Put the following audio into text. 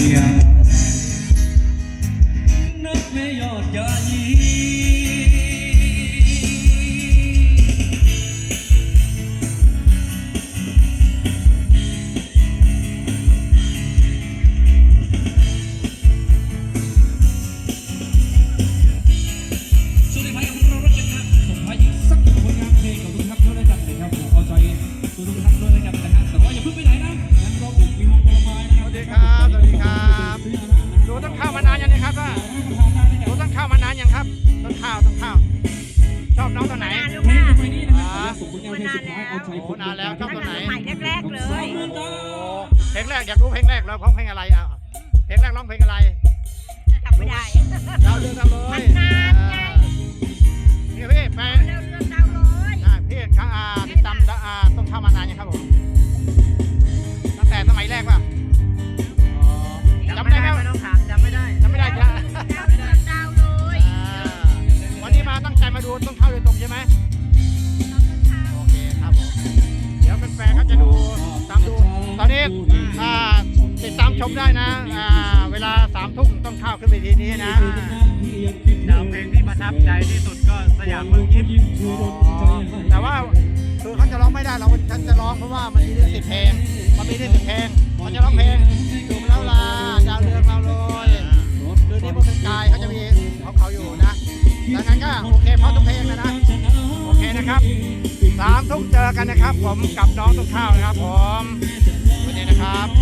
Yeah. Not me, your darling. ข้าวมานานยังครับ ต้นข้าวต้นข้าว ชอบน้องตัวไหน นานลูกเพลงนะต่อไปนี้นะครับส่งผลงานเพลงสุดท้ายเอาใจโอ้นานแล้วชอบตัวไหนสมัยแรกๆเลยสองหมื่นดาวเพลงแรกอยากรู้เพลงแรกเราร้องเพลงอะไรอะเพลงแรกร้องเพลงอะไร โดยตรงใช่ไหมโอเคครับผมเดี๋ยวแฟนๆก็จะดูตามดู ตอนนี้อ่าติดตามชมได้นะอ่าเวลาสามทุ่มต้องเข้าขึ้นเวทีนี้นะดาวเพลงที่ประทับใจที่สุดก็สยามเมืองยิ้มแต่ว่าคือเขาจะร้องไม่ได้เราฉันจะร้องเพราะว่ามันมีเรื่องติดเพลงมันมีเรื่องติดเพลงมันจะร้องเพลงดูมแล้วลา ดังนั้นก็โอเคเพราะทุกเพลงนะนะโอเคนะครับสามทุ่มเจอกันนะครับ ผมกับน้องต้นข้าวนะครับ ผมวันนี้นะครับ